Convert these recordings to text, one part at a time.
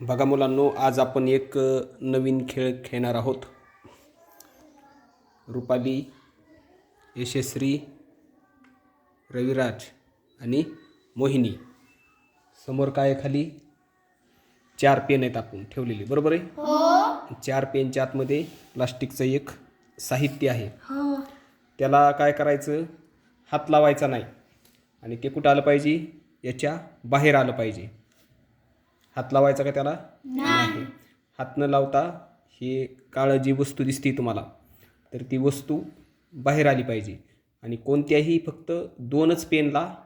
बघा मुलांनो आज आपण एक नवीन खेळ खेळणार आहोत. रुपाली यशस्वी रविराज आणि मोहिनी. समोर काय खाली? चार पेन आहेत आपण ठेवलेले बरोबर आहे? चार पेनच्या आतमध्ये प्लास्टिकचं एक साहित्य आहे. त्याला काय करायचं? हात लावायचा नाही. आणि ते कुठं आलं पाहिजे? याच्या बाहेर आलं पाहिजे. हात लावायचा का त्याला? नाही. हात न लावता ही काळं जी वस्तू दिसते तुम्हाला. तर ती वस्तू बाहेर आली पाहिजे. आणि कोणत्याही फक्त दोनच पेनला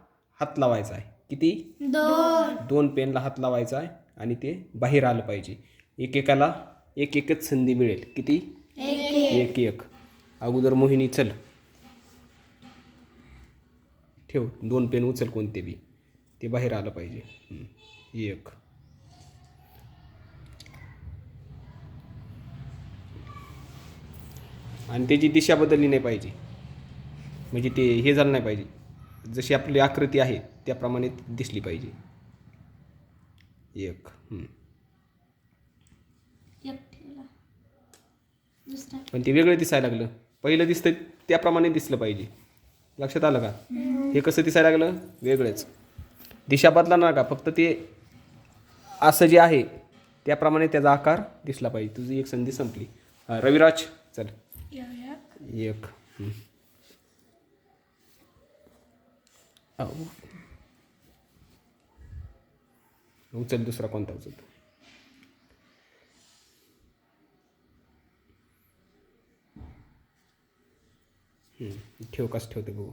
हात लावायचा आहे. किती? दोन. दोन पेनला हात लावायचा आहे आणि ते बाहेर आलं पाहिजे. एकेकाला एक एकच संधी मिळेल. किती? एक एक. अगोदर मोहिनी चल. ठेव. दोन पेन उचल कोणते बी. ते बाहेर आलं पाहिजे. एक. आणि त्याची दिशा बदलली नाही पाहिजे. म्हणजे ते हे झालं नाही पाहिजे. जशी आपली आकृती आहे त्याप्रमाणे दिसली पाहिजे. एक पण ते वेगळं दिसायला लागलं. पहिलं दिसतं त्याप्रमाणे दिसलं पाहिजे. लक्षात आलं का? हे कसं दिसायला लागलं? वेगळंच. दिशा बदला ना का? फक्त ते असं जे आहे त्याप्रमाणे त्याचा आकार दिसला पाहिजे. तुझी एक संधी संपली. हा, रविराज चल. एक हं. उचल दुसरा कोणता उचलतो हं, ठेव कसं ठेवते बघू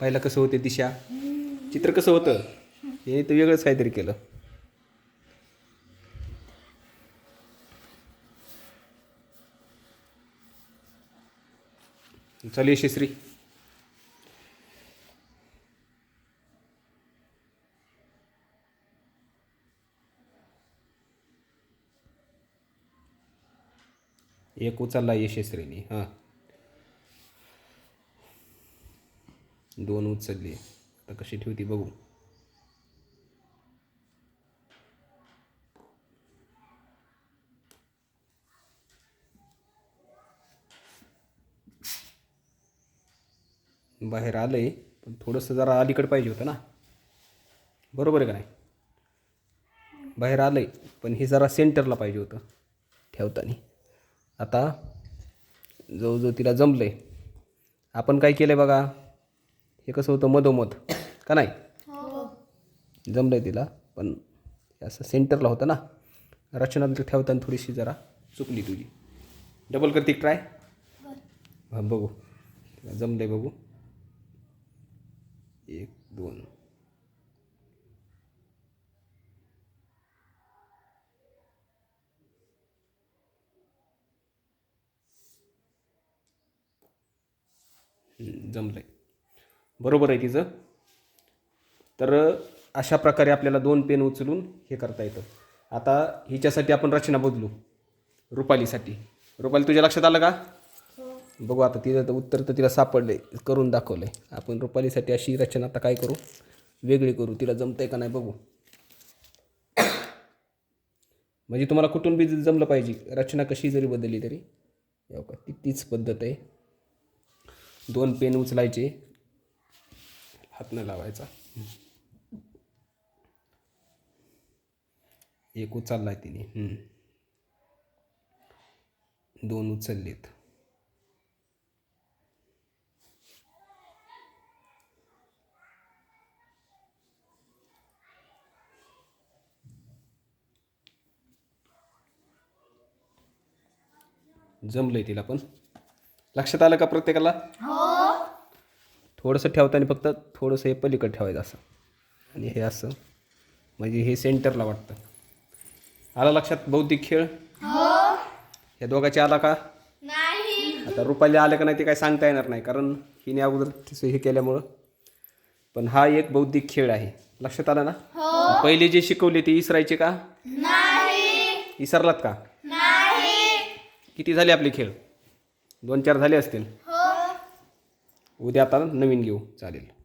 पहिलं कसं होते दिशा? चित्र कसं होतं? हे तर वेगळंच काहीतरी केलं. चल यशस्वी एक उचलला यशस्वीने हां. दोन उचलली. आता कशी ठेवती बघू. बाहेर आलंय पण थोडंसं जरा अलीकडं पाहिजे होतं ना. बरोबर आहे का नाही? बाहेर आलंय पण हे जरा सेंटरला पाहिजे होतं ठेवताना. आता जवळजवळ तिला जमलं आहे आपण काय केलं आहे बघा? हे कसं होतं मधोमध का नाही? जमलं आहे तिला पण हे असं सेंटरला होतं ना. रचना ठेवताना थोडीशी जरा चुकली तुझी. डबल करते ट्राय हां बघू. तिला जमलं आहे बघू. एक दोन. जमलं आहे बरोबर आहे तिचं. तर अशा प्रकारे आपल्याला दोन पेन उचलून हे करता येतं. आता हिच्यासाठी आपण रचना बदलू. रुपालीसाठी. रुपाली तुझ्या लक्षात आलं का? बघू आता तिचं तर उत्तर तर तिला सापडलं आहे करून दाखवलं आहे आपण रुपालीसाठी अशी रचना आता काय करू? वेगळी करू. तिला जमतं आहे का नाही बघू. म्हणजे तुम्हाला कुठून बी जमलं पाहिजे. रचना कशी जरी बदलली तरी. हो का ती तीच पद्धत आहे. दोन पेन उचलायचे. हात न लावायचा. एक उचललाय तिने. दोन उचललेत. जमलंय तिला पण. लक्षात आलं का प्रत्येकाला? हो. थोडंसं ठेवताना फक्त थोडंसं हे पलीकडे ठेवायचं असं. आणि हे असं. म्हणजे हे सेंटरला वाटतं. आला लक्षात बौद्धिक खेळ? या दोघांचे आला का? नाही. आता रुपाली आलं का नाही ते काय सांगता येणार नाही कारण हिने अगोदर तिचं हे केल्यामुळं. पण हा एक बौद्धिक खेळ आहे. लक्षात आलं ना? पहिले जे शिकवले ते विसरायचे का? नाही. विसरलात का? किती झाले आपले खेळ? दोन चार झाले असतील. हो उद्या आता नवीन घेऊ चालेल.